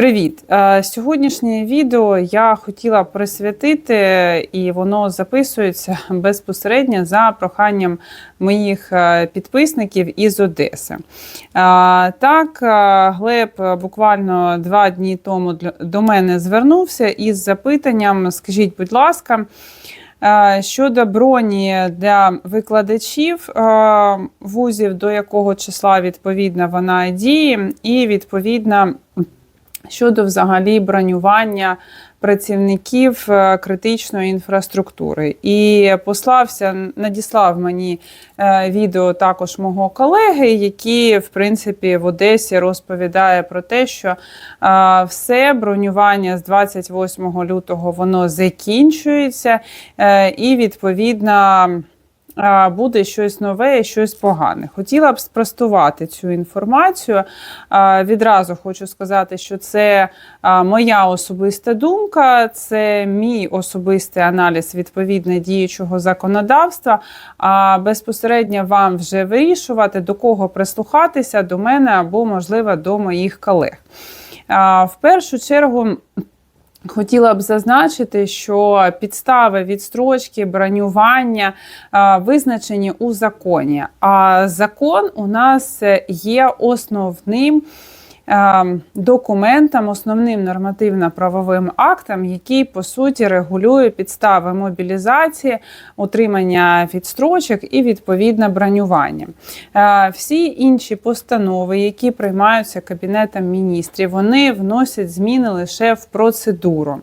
Привіт! Е, Сьогоднішнє відео я хотіла присвятити, і воно записується безпосередньо за проханням моїх е, підписників із Одеси. Е, Так, Глеб буквально два дні тому до мене звернувся із запитанням: скажіть, будь ласка. Щодо броні для викладачів вузів, до якого числа відповідно вона діє, і відповідно щодо взагалі бронювання працівників е, критичної інфраструктури. І послався, надіслав мені е, відео також мого колеги, який, в принципі, в Одесі розповідає про те, що е, все бронювання з 28 лютого воно закінчується, і відповідно. Буде щось нове і щось погане. Хотіла б спростувати цю інформацію. Відразу хочу сказати, що це моя особиста думка, це мій особистий аналіз відповідно діючого законодавства. А безпосередньо вам вже вирішувати, до кого прислухатися, до мене або, можливо, до моїх колег. В першу чергу. Хотіла б зазначити, що підстави відстрочки, бронювання визначені у законі. А закон у нас є основним е, документом, основним нормативно-правовим актом, який по суті регулює підстави мобілізації, утримання відстрочок і відповідне бронювання. Е, Всі інші постанови, які приймаються Кабінетом міністрів, вони вносять зміни лише в процедуру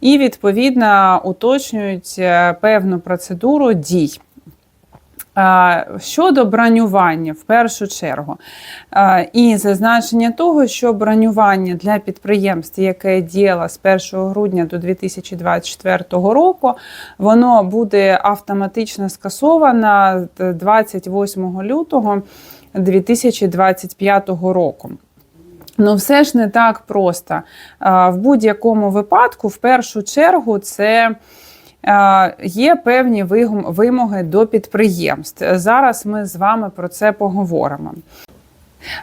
і відповідно уточнюють е, певну процедуру дій. Щодо бронювання, в першу чергу, і зазначення того, що бронювання для підприємств, яке діяло з 1 грудня до 2024 року, воно буде автоматично скасовано 28 лютого 2025 року. Ну, все ж не так просто. В будь-якому випадку, в першу чергу, це є певні вимоги до підприємств. Зараз ми з вами про це поговоримо.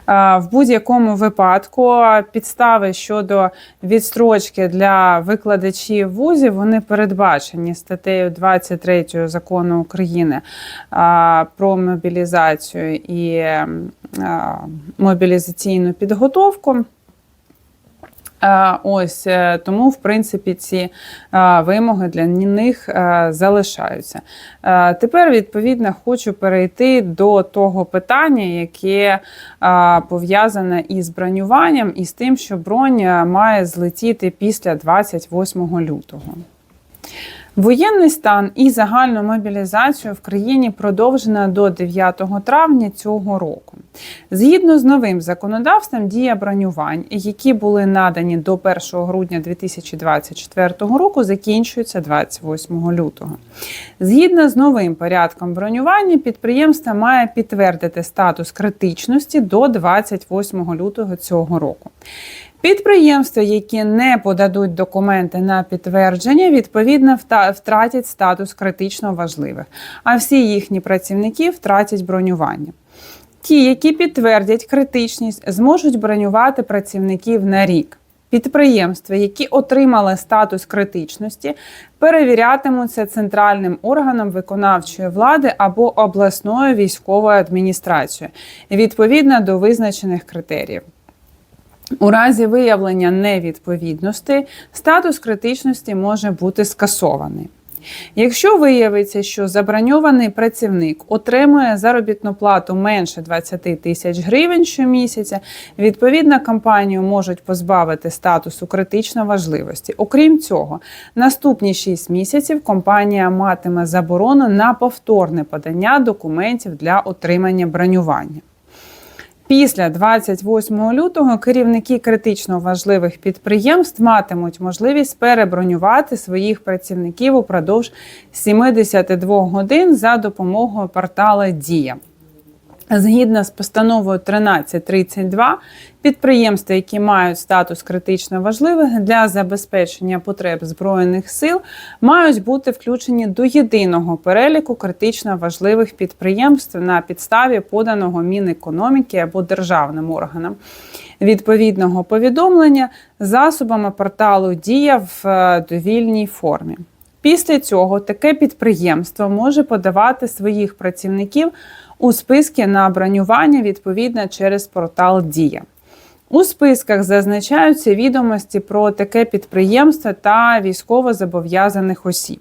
Е, В будь-якому випадку підстави щодо відстрочки для викладачів вузів вони передбачені статтею 23 закону України е, про мобілізацію і е, мобілізаційну підготовку. Е, Ось е, тому, в принципі, ці е, вимоги для них залишаються. Тепер, відповідно, хочу перейти до того питання, яке пов'язане із бронюванням і з тим, що бронь має злетіти після 28 лютого. Воєнний стан і загальну мобілізацію в країні продовжена до 9 травня цього року. Згідно з новим законодавством, дія бронювань, які були надані до 1 грудня 2024 року, закінчується 28 лютого. Згідно з новим порядком бронювання, підприємство має підтвердити статус критичності до 28 лютого цього року. Підприємства, які не подадуть документи на підтвердження, відповідно втратять статус критично важливих, а всі їхні працівники втратять бронювання. Ті, які підтвердять критичність, зможуть бронювати працівників на рік. Підприємства, які отримали статус критичності, перевірятимуться центральним органом виконавчої влади або обласною військовою адміністрацією відповідно до визначених критеріїв. У разі виявлення невідповідності статус критичності може бути скасований. Якщо виявиться, що заброньований працівник отримує заробітну плату менше 20 тисяч гривень щомісяця, відповідно компанію можуть позбавити статусу критично важливості. Окрім цього, наступні 6 місяців компанія матиме заборону на повторне подання документів для отримання бронювання. Після 28 лютого керівники критично важливих підприємств матимуть можливість перебронювати своїх працівників упродовж 72 годин за допомогою портала Дія. Згідно з постановою 1332, підприємства, які мають статус критично важливих для забезпечення потреб збройних сил, мають бути включені до єдиного переліку критично важливих підприємств на підставі поданого Мінекономіки або державним органам. відповідного повідомлення засобами порталу Дія в е, довільній формі. Після цього таке підприємство може подавати своїх працівників у списки на бронювання відповідно через портал Дія. У списках зазначаються відомості про таке підприємство та військово зобов'язаних осіб.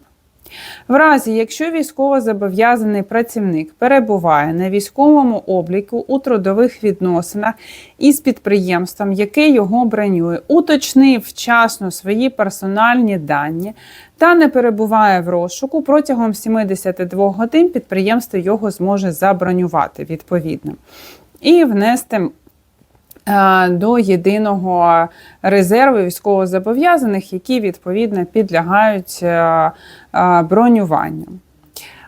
В разі, якщо військовозобов'язаний працівник перебуває на військовому обліку у трудових відносинах із підприємством, яке його бронює, уточнив вчасно свої персональні дані та не перебуває в розшуку протягом 72 годин підприємство його зможе забронювати відповідно і внести до єдиного резерву військовозобов'язаних, які відповідно підлягають е, е, бронюванню.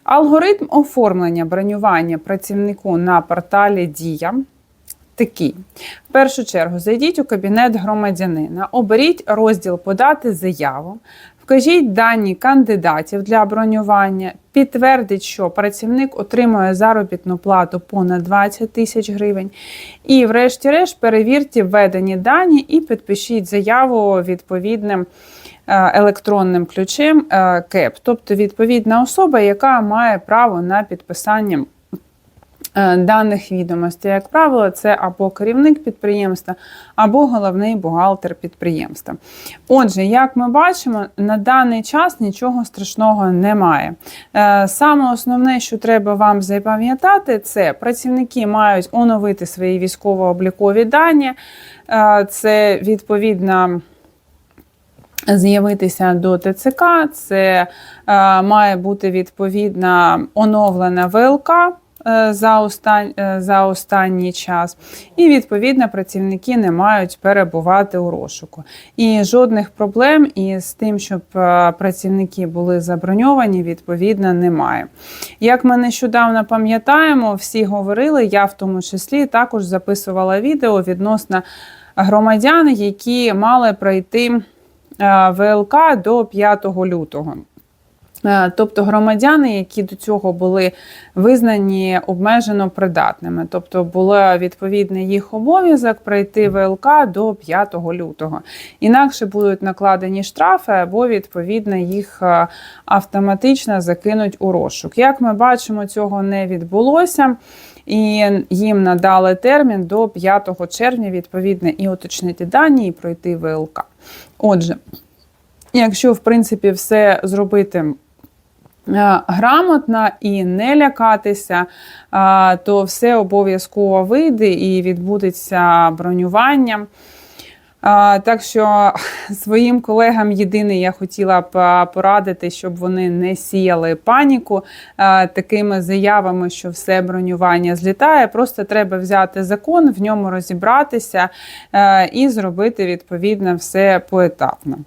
Алгоритм оформлення бронювання працівнику на порталі Дія такий. В першу чергу зайдіть у кабінет громадянина, оберіть розділ Подати заяву, вкажіть дані кандидатів для бронювання, підтвердіть, що працівник отримує заробітну плату понад 20 тисяч гривень. І, врешті-решт, перевірте введені дані і підпишіть заяву відповідним е, електронним ключем е, КЕП, тобто відповідна особа, яка має право на підписання. Е, Даних відомостей, як правило, це або керівник підприємства, або головний бухгалтер підприємства. Отже, як ми бачимо, на даний час нічого страшного немає. Е, Саме основне, що треба вам запам'ятати, це працівники мають оновити свої військово-облікові дані. Е, Це відповідно. З'явитися до ТЦК, це має бути відповідна оновлена ВЛК за, остан... е, за останній час, і відповідно працівники не мають перебувати у розшуку. І жодних проблем із тим, щоб е, працівники були заброньовані, відповідно немає. Як ми нещодавно пам'ятаємо, всі говорили, я в тому числі також записувала відео відносно громадян, які мали пройти. е, ВЛК до 5 лютого. Е, Тобто громадяни, які до цього були визнані обмежено придатними, тобто було відповідний їх обов'язок пройти ВЛК до 5 лютого. Інакше будуть накладені штрафи або відповідно їх е, автоматично закинуть у розшук. Як ми бачимо, цього не відбулося. І їм надали термін до 5 червня, відповідно, і уточнити дані, і пройти ВЛК. Отже, якщо в принципі все зробити. Е, Грамотно і не лякатися, то все обов'язково вийде і відбудеться бронювання. Так що своїм колегам єдине я хотіла б порадити, щоб вони не сіяли паніку такими заявами, що все бронювання злітає. Просто треба взяти закон, в ньому розібратися е, і зробити відповідно все поетапно.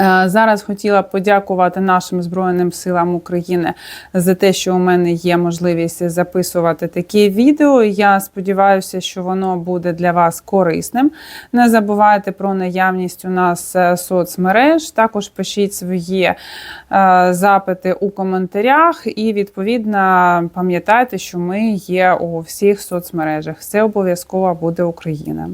Е, Зараз хотіла подякувати нашим Збройним силам України за те, що у мене є можливість записувати такі відео. Я сподіваюся, що воно буде для вас корисним. Не забувайте про наявність у нас е, соцмереж. Також пишіть свої е, запити у коментарях, і відповідно пам'ятайте, що ми є у всіх соцмережах. Все обов'язково буде Україна.